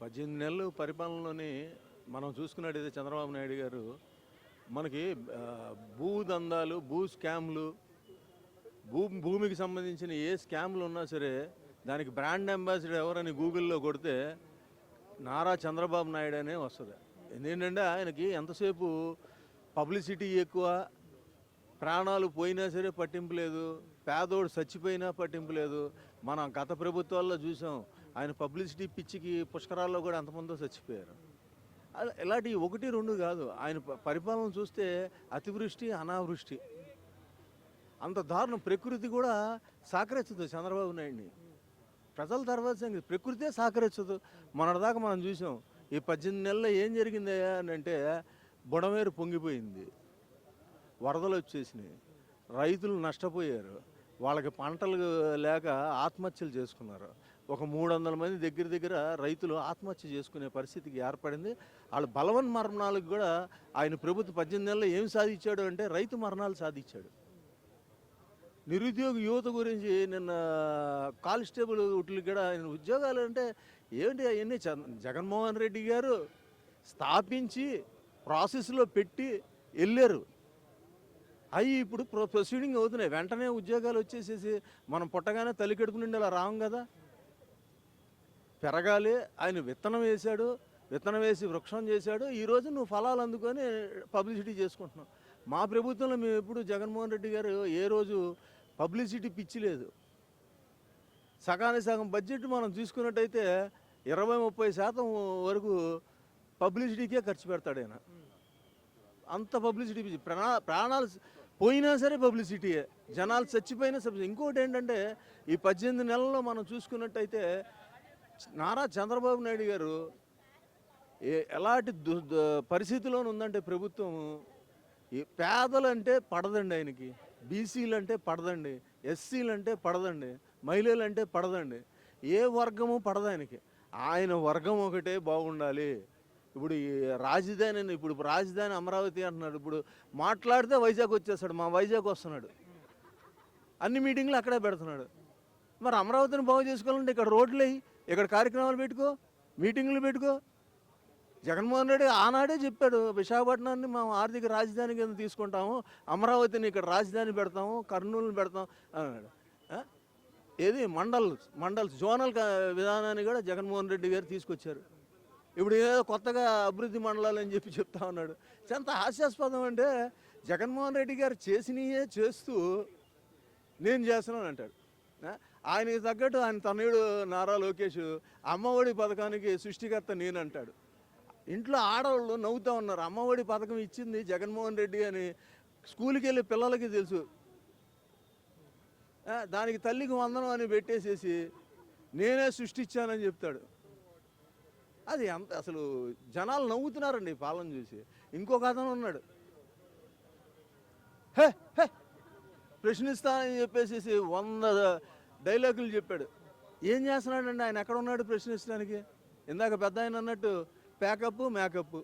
పద్దెనిమిది నెలలు పరిపాలనలోని మనం చూసుకున్నట్టయితే చంద్రబాబు నాయుడు గారు మనకి భూ దందాలు భూ స్కామ్లు భూ భూమికి సంబంధించిన ఏ స్కామ్లు ఉన్నా సరే దానికి బ్రాండ్ అంబాసిడర్ ఎవరని గూగుల్లో కొడితే నారా చంద్రబాబు నాయుడు అనే వస్తుంది. ఎందుకంటే ఆయనకి ఎంతసేపు పబ్లిసిటీ ఎక్కువ ప్రాణాలు పోయినా సరే పట్టింపు లేదు పేదోడు చచ్చిపోయినా పట్టింపు లేదు. మనం గత ప్రభుత్వాల్లో చూసాం ఆయన పబ్లిసిటీ పిచ్చికి పుష్కరాల్లో కూడా ఎంతమందో చచ్చిపోయారు. అలా ఇలాంటి ఒకటి రెండు కాదు ఆయన పరిపాలన చూస్తే అతివృష్టి అనావృష్టి. అంత దారుణం. ప్రకృతి కూడా సహకరించదు చంద్రబాబు నాయుడిని. ప్రజల తర్వాత సంగతి ప్రకృతే సహకరించదు మొన్నటిదాకా మనం చూసాం ఈ పద్దెనిమిది నెలల్లో ఏం జరిగిందయ్యా అని అంటే బుడమేరు పొంగిపోయింది. వరదలు వచ్చేసినాయి. రైతులు నష్టపోయారు. వాళ్ళకి పంటలు లేక ఆత్మహత్యలు చేసుకున్నారు. ఒక మూడు వందల మంది దగ్గర దగ్గర రైతులు ఆత్మహత్య చేసుకునే పరిస్థితికి ఏర్పడింది. వాళ్ళ బలవన్ మరణాలకు కూడా ఆయన ప్రభుత్వం పద్దెనిమిది నెలలు ఏం సాధించాడు అంటే రైతు మరణాలు సాధించాడు. నిరుద్యోగ యువత గురించి నిన్న కానిస్టేబుల్ వీటికి కూడా ఆయన ఉద్యోగాలు అంటే ఏంటి అవన్నీ? జగన్మోహన్ రెడ్డి గారు స్థాపించి ప్రాసెస్లో పెట్టి వెళ్ళారు. అవి ఇప్పుడు ప్రొ- ప్రొసీడింగ్ అవుతున్నాయి. వెంటనే ఉద్యోగాలు వచ్చేసేసి మనం పుట్టగానే తల్లి కడుపు నుండి అలా రావు కదా. పెరగాలి ఆయన విత్తనం వేశాడు విత్తనం వేసి వృక్షం చేశాడు ఈరోజు నువ్వు ఫలాలు అందుకొని పబ్లిసిటీ చేసుకుంటున్నావు. మా ప్రభుత్వంలో మేము ఎప్పుడు జగన్మోహన్ రెడ్డి గారు ఏ రోజు పబ్లిసిటీ పిచ్చి లేదు. సగం బడ్జెట్ మనం తీసుకున్నట్టయితే ఇరవై ముప్పై శాతం వరకు పబ్లిసిటీకే ఖర్చు పెడతాడు ఆయన. అంత పబ్లిసిటీ పిచ్చి. ప్రాణాలు పోయినా సరే పబ్లిసిటీయే. జనాలు చచ్చిపోయినా సబ్ ఇంకోటి ఏంటంటే ఈ పద్దెనిమిది నెలల్లో మనం చూసుకున్నట్టయితే నారా చంద్రబాబు నాయుడు గారు ఏ- ఎలాంటి దు దు- పరిస్థితిలో ఉందంటే ప్రభుత్వం ఈ పేదలంటే పడదండి ఆయనకి. బీసీలు అంటే పడదండి. ఎస్సీలు అంటే పడదండి. మహిళలు అంటే పడదండి. ఏ వర్గము పడదు ఆయనకి. ఆయన వర్గం ఒకటే బాగుండాలి. ఇప్పుడు ఈ రాజధాని అని- ఇప్పుడు రాజధాని అమరావతి అంటున్నాడు. ఇప్పుడు మాట్లాడితే వైజాగ్ వచ్చేస్తాడు. మా వైజాగ్ వస్తున్నాడు. అన్ని మీటింగ్లు అక్కడే పెడుతున్నాడు. మరి అమరావతిని బాగు చేసుకోవాలంటే ఇక్కడ రోడ్లు ఇక్కడ కార్యక్రమాలు పెట్టుకో మీటింగ్లు పెట్టుకో. జగన్మోహన్ రెడ్డి ఆనాడే చెప్పాడు విశాఖపట్నాన్ని మేము ఆర్థిక రాజధాని కింద తీసుకుంటాము అమరావతిని ఇక్కడ రాజధాని పెడతాము కర్నూలుని పెడతాం అన్నాడు. ఏది? మండల్ మండల్ జోనల్ విధానాన్ని కూడా జగన్మోహన్ రెడ్డి గారు తీసుకొచ్చారు. ఇప్పుడు ఏదో కొత్తగా అభివృద్ధి మండలాలు అని చెప్పి చెప్తా ఉన్నాడు. ఎంత హాస్యాస్పదం అంటే జగన్మోహన్ రెడ్డి గారు చేసినయే చేస్తూ నేను చేస్తున్నాను అంటాడు. ఆయనకి తగ్గట్టు ఆయన తనయుడు నారా లోకేష్ అమ్మఒడి పథకానికి సృష్టికర్త నేను అంటాడు. ఇంట్లో ఆడవాళ్ళు నవ్వుతూ ఉన్నారు అమ్మఒడి పథకం ఇచ్చింది జగన్మోహన్ రెడ్డి అని స్కూల్కి వెళ్ళే పిల్లలకి తెలుసు. దానికి తల్లికి వందనం అని పెట్టేసేసి నేనే సృష్టించానని చెప్తాడు. అది అంత అసలు జనాలు నవ్వుతున్నారండి ఈ పాలన చూసి. ఇంకొక అతను ఉన్నాడు. హే హే ప్రశ్నిస్తానని చెప్పేసి వంద డైలాగులు చెప్పాడు. ఏం చేస్తున్నాడండి? ఆయన ఎక్కడ ఉన్నాడు ప్రశ్నించడానికి? ఇందాక పెద్ద ఆయన అన్నట్టు ప్యాకప్ మేకప్.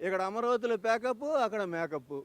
ఇక్కడ అమరావతిలో ప్యాకప్ అక్కడ మేకప్.